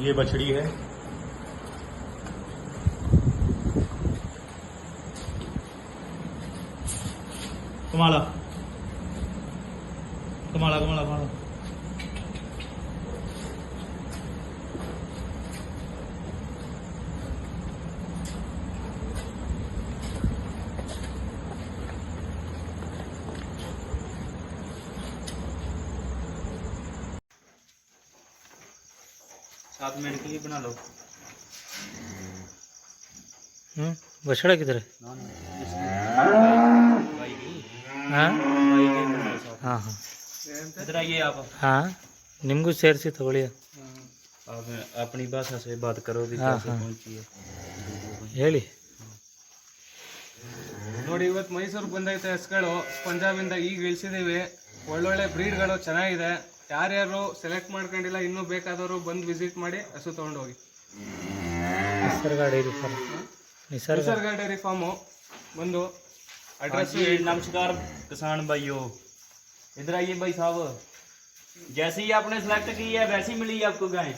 ये बछड़ी है। कमाला। कमाला कमाला कमाला। सात मिनट के लिए बना लो ಹ್ಞೂ ಬಸಳ ಹಾಕಿದ್ದಾರೆ भाई की ಹಾಂ भाई की बनाओ साथ ಹಾಂ ಹಾಂ इधर आइए आप ಹಾಂ ನಿಮಗೂ ಸೇರಿಸಿ ತಗೊಳ್ಳಿ आप अपनी भाषा से बात करो भी हाँ, कैसे हाँ। पहुंची है ಹೇಳಿ ನೋಡಿ ಇವತ್ತು ಮೈಸೂರಿಗೆ ಬಂದೈತೆ ಹಸ್ಗಳು ಪಂಜಾಬಿಂದ ಈಗ ಇಳಿಸಿದೀವಿ ಒಳ್ಳೊಳ್ಳೆ ಬ್ರೀಡ್ಗಳು ಚೆನ್ನಾಗಿದೆ ಯಾರ್ಯಾರು ಸೆಲೆಕ್ಟ್ ಮಾಡ್ಕೊಂಡಿಲ್ಲ ಇನ್ನೂ ಬೇಕಾದವರು ಬಂದು ವಿಸಿಟ್ ಮಾಡಿ ಹಸು ತೊಗೊಂಡೋಗಿ ನಿಸರ್ಗ ಡೈರಿ ಫಾರ್ಮ್ ನಿಸರ್ಗ ನಿಸರ್ಗ ಡೈರಿ ಫಾರ್ಮು ಬಂದು हाँ ಅಡ್ರೆಸ್ जी, नमस्कार किसान भाइयों इधर आइए भाई साहब जैसे ही आपने सेलेक्ट की है वैसी मिली आपको गाय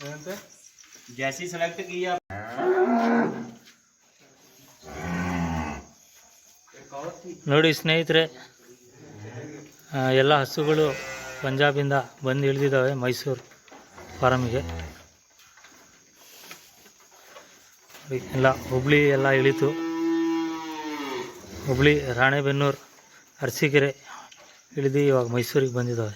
ಏನಂತೆ जैसी सेलेक्ट की है ನೋಡಿ ಸ್ನೇಹಿತರೆ ಆ, ಎಲ್ಲ ಹಸುಗಳು ಪಂಜಾಬಿಂದ ಬಂದು ಇಳಿದಿದ್ದಾವೆ ಮೈಸೂರು ಫಾರಮಿಗೆ ಎಲ್ಲ ಹುಬ್ಳಿ ಎಲ್ಲ ಇಳಿತು ಹುಬ್ಳಿ ರಾಣೆಬೆನ್ನೂರು ಅರಸೀಕೆರೆ ಇಳಿದು ಇವಾಗ ಮೈಸೂರಿಗೆ ಬಂದಿದ್ದಾವೆ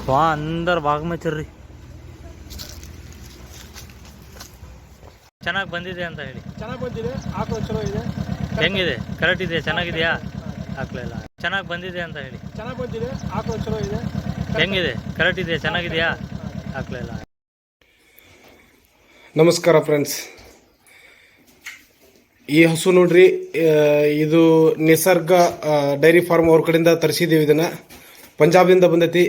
वहाँ अंदर बाग में चल रही ಚೆನ್ನಾಗಿ ಬಂದಿದೆ ಅಂತ ಹೇಳಿ ಚೆನ್ನಾಗಿ ಬಂದಿದೆ ಆಕಳು ಚಲೋ ಇದೆ ಹೆಂಗಿದೆ ಕರೆಕ್ಟ್ ಇದೆ ಚೆನ್ನಾಗಿದೆಯಾ ಹಾಕ್ಲಿಲ್ಲ ಚೆನ್ನಾಗಿ ಬಂದಿದೆ ಅಂತ ಹೇಳಿ ಚೆನ್ನಾಗಿ ಬಂದಿದೆ ಆಕಳು ಚಲೋ ಇದೆ ಹೆಂಗಿದೆ ಕರೆಕ್ಟ್ ಇದೆ ಚೆನ್ನಾಗಿದೆಯಾ ಹಾಕ್ಲಿಲ್ಲ ನಮಸ್ಕಾರ ಫ್ರೆಂಡ್ಸ್ ಈ ಹಸು ನೋಡ್ರಿ ಆ, ಇದು ನಿಸರ್ಗ ಆ, ಡೈರಿ ಫಾರ್ಮ್ ಅವ್ರ ಕಡೆಯಿಂದ ತರಿಸಿದ್ದೀವಿ ಇದನ್ನು ಪಂಜಾಬಿಂದ ಬಂದೈತಿ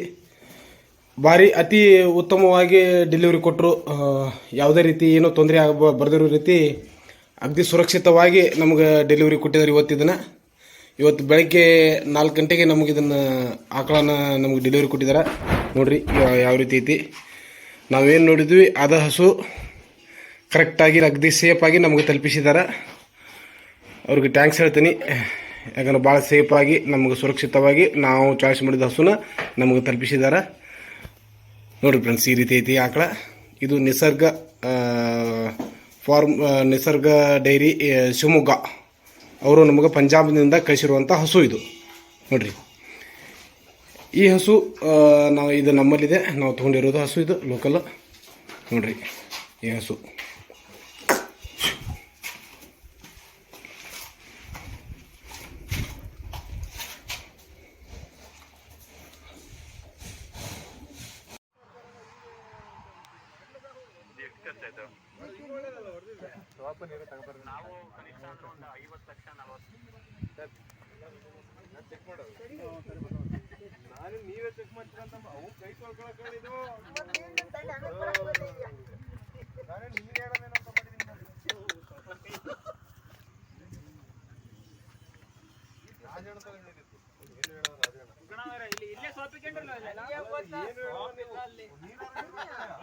ಭಾರಿ ಅತಿ ಉತ್ತಮವಾಗಿ ಡೆಲಿವರಿ ಕೊಟ್ಟರು ಯಾವುದೇ ರೀತಿ ಏನೋ ತೊಂದರೆ ಆಗ ಬರೆದಿರೋ ರೀತಿ ಅಗದಿ ಸುರಕ್ಷಿತವಾಗಿ ನಮಗೆ ಡೆಲಿವರಿ ಕೊಟ್ಟಿದ್ದಾರೆ ಇವತ್ತು ಇದನ್ನು. ಇವತ್ತು ಬೆಳಗ್ಗೆ ನಾಲ್ಕು ಗಂಟೆಗೆ ನಮಗೆ ಇದನ್ನು ಆಕಳನ ನಮಗೆ ಡೆಲಿವರಿ ಕೊಟ್ಟಿದ್ದಾರೆ ನೋಡಿರಿ ಯಾವ ರೀತಿ ಐತಿ. ನಾವೇನು ನೋಡಿದ್ವಿ, ಅದ ಹಸು ಕರೆಕ್ಟಾಗಿ ಅಗದಿ ಸೇಫಾಗಿ ನಮಗೆ ತಲುಪಿಸಿದ್ದಾರೆ ಅವ್ರಿಗೆ ಟ್ಯಾಂಕ್ಸ್ ಹೇಳ್ತೀನಿ. ಯಾಕಂದ್ರೆ ಭಾಳ ಸೇಫಾಗಿ ನಮಗೆ ಸುರಕ್ಷಿತವಾಗಿ ನಾವು ಚಾಯ್ಸ್ ಮಾಡಿದ ಹಸುನ ನಮಗೆ ತಲುಪಿಸಿದ್ದಾರೆ ನೋಡಿರಿ ಫ್ರೆಂಡ್ಸ್ ಈ ರೀತಿ ಐತಿ. ಆಕಳ ಇದು ನಿಸರ್ಗ ಫಾರ್ಮ್ ನಿಸರ್ಗ ಡೈರಿ ಶಿವಮೊಗ್ಗ. ಅವರು ನಮಗೆ ಪಂಜಾಬ್ನಿಂದ ಕಳಿಸಿರುವಂಥ ಹಸು ಇದು. ನೋಡಿರಿ. ಈ ಹಸು ನಾವು ಇದು ನಮ್ಮಲ್ಲಿದೆ. ನಾವು ತೊಗೊಂಡಿರೋದು ಹಸು ಇದು ಲೋಕಲ್ ನೋಡಿರಿ, ಈ ಹಸು. ನಾವು ಕನಿಷ್ಠ ಅಂದ್ರೆ ಒಂದು ಐವತ್ತು ಲಕ್ಷ ನಲವತ್ತು. ನಾನು ಚೆಕ್ ನಾನು ನೀವೇ ಚೆಕ್ ಮಾಡ್ತೀರಂತ ಅವು ಕೈ ತೊಳ್ಕೊಳಕ್ಕಾಗಿದ್ದು ನಾನು ನೀನು ಹೇಳೋದೇನಂತ ಮಾಡಿದ್ದೀನಿ ರಾಜಣ್ಣ? ತರ ಏನು ರಾಜಣ್ಣ